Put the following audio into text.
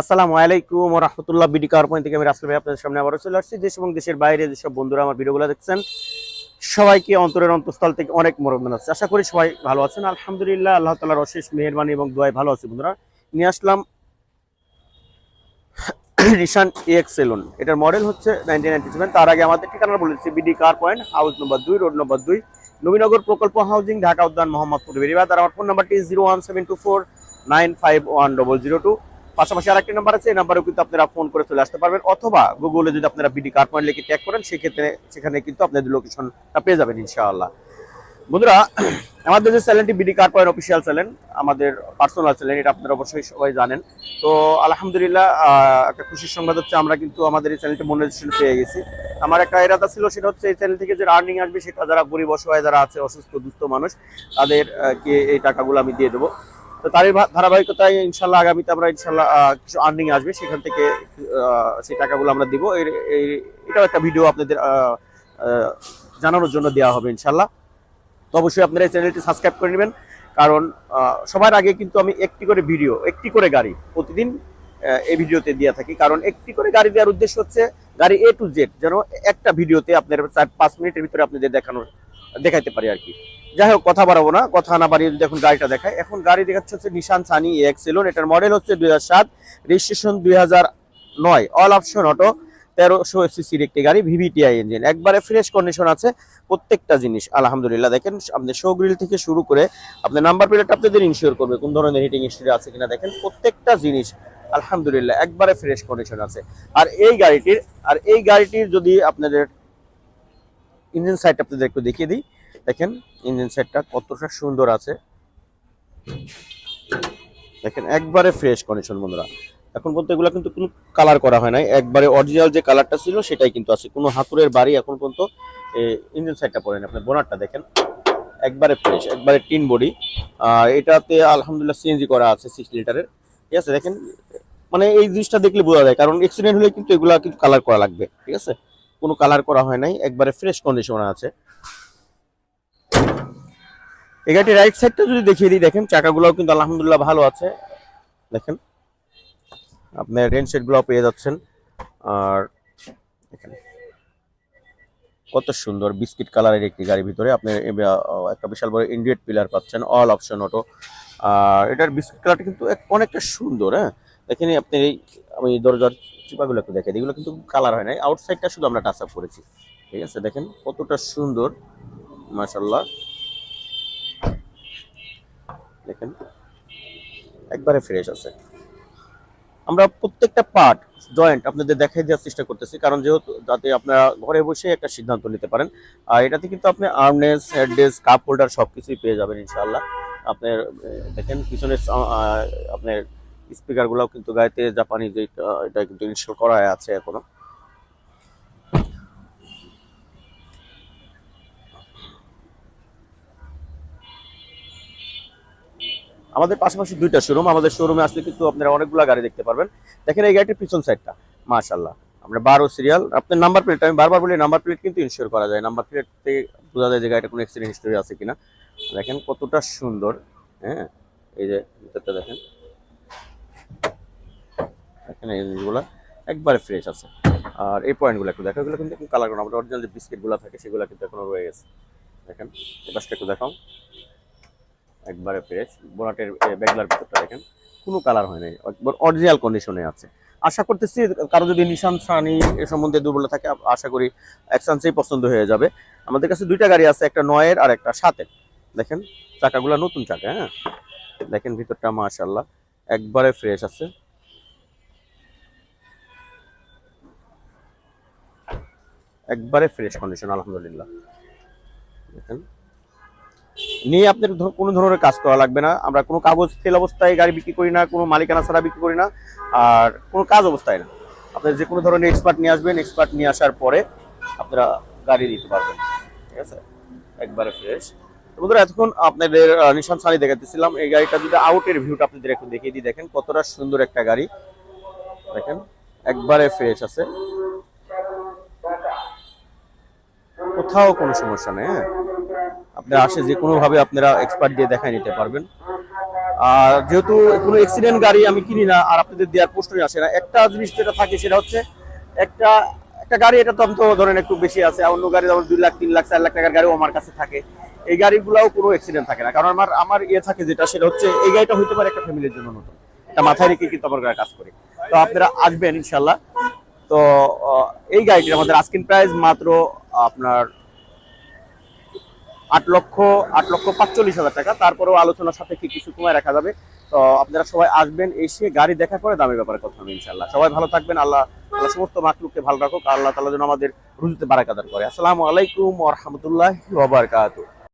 আসসালামু আলাইকুম রহমতুল্লাহ BD car point থেকে আমি রাসেল ভাই আপনাদের সামনে আবারও চলে আসছি। দেশ এবং দেশের বাইরে যেসব বন্ধুরা আমার ভিডিওগুলো দেখছেন, সবাইকে অন্তরের অন্তঃস্থল থেকে অনেক মরণ আছে আশা করি সবাই ভালো আছেন। আলহামদুলিল্লাহ, আল্লাহ তালার অশেষ মেহরবানি এবং দোয়ায় ভালো আছে বন্ধুরা। নিয়ে আসলাম রিশান এক্স সেলুন। এটার মডেল হচ্ছে নাইনটিন নাইনটি সেভেন তার আগে আমাদের ঠিকানা বলেছি বিডি কার পয়েন্ট, হাউস নম্বর দুই, রোড নম্বর দুই, নবীনগর প্রকল্প হাউজিং, ঢাকা উদ্যান, মোহাম্মদপুর। বেরিবাদ। আর আমার ফোন নাম্বারটি zero one seven two four nine five one double zero two পাশাপাশি আরেকটি নাম্বার আছে, এই নাম্বারেও কিন্তু আপনারা ফোন করে চলে আসতে পারবেন অথবা গুগলে যদি আপনারা বিডি কার পয়েন্ট লিখে ট্যাগ করেন, সেক্ষেত্রে সেখানে কিন্তু আপনাদের লোকেশনটা পেয়ে যাবেন ইনশাআল্লাহ। বন্ধুরা, আমাদের যে চ্যানেলটি BD car point official channel আমাদের পার্সোনাল চ্যানেল এটা আপনারা অবশ্যই সবাই জানেন। তো আলহামদুলিল্লাহ একটা খুশির সংবাদ হচ্ছে, আমরা কিন্তু আমাদের এই চ্যানেলটি মনিটাইজেশন পেয়ে গেছি। আমার একটা এরাদা ছিল, সেটা হচ্ছে এই চ্যানেল থেকে যে আর্নিং আসবে, সেটা যারা গরিব অসহায়, যারা আছে, অসুস্থ, দুস্থ মানুষ তাদেরকে এই টাকাগুলো আমি দিয়ে দেবো। তো তারই ভা- ধারাবাহিকতায় ইনশাল্লাহ আগামীতে আমরা ইনশাল্লাহ কিছু আর্নিং আসবে। সেখান থেকে সেই টাকাগুলো আমরা দিব। এর এটাও একটা ভিডিও আপনাদের জানানোর জন্য দেওয়া হবে ইনশাল্লাহ। তো অবশ্যই আপনারা এই চ্যানেলটি সাবস্ক্রাইব করে নেবেন। কারণ সবার আগে কিন্তু আমি একটি করে ভিডিও একটি করে গাড়ি প্রতিদিন এই ভিডিওতে দিয়ে থাকি। কারণ একটি করে গাড়ি দেওয়ার উদ্দেশ্য হচ্ছে গাড়ি এ টু জেড যেন একটা ভিডিওতে আপনার চার, পাঁচ মিনিটের ভিতরে আপনাদের দেখানোর, দেখাইতে পারি আর কি। যাই হোক, কথা বাড়াবো না। কথা না বাড়িয়ে যদি এখন গাড়িটা দেখায়, এখন গাড়ি দেখাচ্ছে হচ্ছে নিশান সানি এক্সেলন এটার মডেল হচ্ছে দুই হাজার সাত রেজিস্ট্রেশন দুই নয়। অল অপশন অটো তেরোশো সিসির একটি গাড়ি ভিভিটিআই ইঞ্জিন একবারে ফ্রেশ কন্ডিশন আছে প্রত্যেকটা জিনিস। আলহামদুলিল্লাহ, দেখেন আপনার শো গ্রিল থেকে শুরু করে আপনার নাম্বার প্লেট আপনাদের ইনশিওর করবে কোন ধরনের হিটিং হিস্ট্রি আছে কিনা দেখেন, প্রত্যেকটা জিনিস, আলহামদুলিল্লাহ, একবারে ফ্রেশ কন্ডিশন আছে। আর এই গাড়িটির, আর এই গাড়িটির যদি আপনাদের ইঞ্জিন সাইডটা আপনাদের একটু দেখিয়ে দিই দেখেন ইঞ্জিন সেটটা কতটা সুন্দর আছে। দেখেন, একবারে ফ্রেশ কন্ডিশন বন্ধুরা। এখন বলতে এগুলো কিন্তু কোনো কালার করা হয় নাই। একবারে অরিজিনাল যে কালারটা ছিল, সেটাই কিন্তু আছে। কোনো হাতুরের বাড়ি এখন পর্যন্ত ইঞ্জিন সাইডটা পড়েন আপনি বোনারটা দেখেন, একবারে ফ্রেশ একবারে টিন বডি আর এটাতে আলহামদুলিল্লাহ সিএনজি করা আছে সিক্স লিটারের ঠিক আছে, দেখেন মানে এই জিনিসটা দেখলে বোঝা যায়। কারণ অ্যাক্সিডেন্ট হলে কিন্তু এগুলা কিন্তু কালার করা লাগবে। ঠিক আছে? কোনো কালার করা হয় নাই, একবারে ফ্রেশ কন্ডিশনে আছে। এই গাড়িটির রাইট সাইডটা যদি দেখিয়ে দিই, দেখেন, চাকাগুলোও কিন্তু আলহামদুলিল্লাহ ভালো আছে। দেখেন আপনার রেন সেটগুলো পেয়ে যাচ্ছেন। আর এখানে কত সুন্দর বিস্কিট কালারের একটি গাড়ির ভিতরে। আপনি একটা বিশাল বড় ইন্ডিয়েট পিলার পাচ্ছেন অল অপশন অটো আর এটার বিস্কিট কালারটা কিন্তু অনেকটা সুন্দর হ্যাঁ? দেখেন আপনি এই, আমি দরজার চিপাগুলো একটু দেখে এগুলো কিন্তু কালার হয় নাই। আউটসাইডটা শুধু আমরা টাচ আপ করেছি। ঠিক আছে, দেখেন কতটা সুন্দর মাশাল্লাহ দেখেন। একবারে ফ্রেশ আছে। আমরা প্রত্যেকটা পার্ট জয়েন্ট আপনাদের দেখাই দেওয়ার চেষ্টা করতেছি, কারণ যেহেতু যাতে আপনারা ঘরে বসে একটা সিদ্ধান্ত নিতে পারেন, আর এটাতে কিন্তু আপনি আর্মনেস হেডডেস কাপ হোল্ডার সব কিছুই পেয়ে যাবেন ইনশাল্লাহ আপনার, দেখেন, পিছনের আপনার স্পিকারগুলোও কিন্তু গাড়িতে জাপানি যে এটা কিন্তু ইনস্টল করা আছে এখনও। আমাদের পাশাপাশি দুইটা শোরুম আমাদের শোরুমে আসলে কিন্তু আপনারা অনেকগুলো গাড়ি দেখতে পারবেন। দেখেন এই গাড়িটির পিছন সাইডটা মাশাল্লাহ আমরা বারো সিরিয়াল আপনার নাম্বার প্লেট আমি বারবার বলি নাম্বার প্লেট কিন্তু ইনশিওর করা যায়। নাম্বার প্লেট থেকে বোঝা যায় যে গাড়িটা কোনো অ্যাক্সিডেন্ট হিস্টোরি আছে কিনা। দেখেন কতটা সুন্দর হ্যাঁ? এই যে, ভিতরটা দেখেন। দেখেন এই জিনিসগুলো একবারে ফ্রেশ আছে। আর এই পয়েন্টগুলো একটু দেখো, এগুলো কিন্তু কালার করা আমাদের অরিজিনাল যে বিস্কিটগুলো থাকে, সেগুলো কিন্তু এখনও রয়ে গেছে। দেখেন পাশটা একটু দেখাও। একবারে ফ্রেশ বোনাটের ব্যাগলার ভিতরটা দেখেন, কোনো কালার হয় নাই, একবার অরিজিনাল কন্ডিশনে আছে। আশা করতেছি, কারও যদি নিশান সানি এ সম্বন্ধে দুর্বল থাকে, আশা করি অ্যাকশানসেই পছন্দ হয়ে যাবে। আমাদের কাছে দুইটা গাড়ি আছে, একটা নয়ের আর একটা সাতের। দেখেন, চাকাগুলো নতুন চাকা হ্যাঁ? দেখেন ভিতরটা মাশাল্লাহ একবারে ফ্রেশ আছে। একবারে ফ্রেশ কন্ডিশন আলহামদুলিল্লাহ। দেখেন। নিয়ে আপনার কোনো ধরনের কাজ করা লাগবে না। আমরা কোনো কাগজ ফেল অবস্থায় গাড়ি বিক্রি করি না, কোনো মালিকানা ছাড়া বিক্রি করি না, আর কোনো কাজ অবস্থায় না। আপনার যে কোনো ধরনের এক্সপার্ট নিয়ে আসবেন এক্সপার্ট নিয়ে আসার পরে আপনারা গাড়ি দিতে পারবেন। ঠিক আছে? একবারে ফ্রেশ বন্ধুরা, এতক্ষণ আপনাদের নিশান সানি দেখাতেছিলাম। এই গাড়িটা যদি আউটের ভিউটা আপনাদের একটু দেখিয়ে দিই, দেখেন কতটা সুন্দর একটা গাড়ি। দেখেন, একবারে ফ্রেশ আছে। কোথাও কোনো সমস্যা নেই হ্যাঁ। আপনারা আসে যে কোনো ভাবে আপনারা এক্সপার্ট দিয়ে দেখাই নিতে পারবেন। আর যেহেতু কোনো অ্যাক্সিডেন্ট গাড়ি আমি কিনি না, আর আপনাদের দেওয়ার প্রশ্নই আসে না। একটা জিনিস যেটা থাকে সেটা হচ্ছে, একটা একটা গাড়ি, এটা দাম তো ধরেন একটু বেশি আছে অন্য গাড়ি যেমন দুই লাখ, তিন লাখ, চার লাখ টাকার গাড়িও আমার কাছে থাকে। এই গাড়িগুলাও কোনো অ্যাক্সিডেন্ট থাকে না। কারণ আমার আমার ইয়ে থাকে যেটা, সেটা হচ্ছে এই গাড়িটা হইতে পারে একটা ফ্যামিলির জন্য নতুন। এটা মাথায় রেখে কিন্তু আমার কাজ করি। তো আপনারা আসবেন ইনশাল্লাহ তো এই গাড়িটির আমাদের আস্কিন প্রাইস মাত্র আপনার আট লক্ষ আট লক্ষ পাঁচচল্লিশ হাজার টাকা। তারপরেও আলোচনার কি কিছু কমায় রাখা যাবে। তো আপনারা সবাই আসবেন, এসে গাড়ি দেখা করে দামের ব্যাপারে কথা হবে ইনশাল্লাহ সবাই ভালো থাকবেন, আল্লাহ আল্লাহ সমস্ত মাকলুককে ভালো রাখুক, আল্লাহ তালা যেন আমাদের রুজুতে বারাকাদার করে। আসসালামু আলাইকুম ওয়া রাহমাতুল্লাহি ওয়া বারাকাতুহু।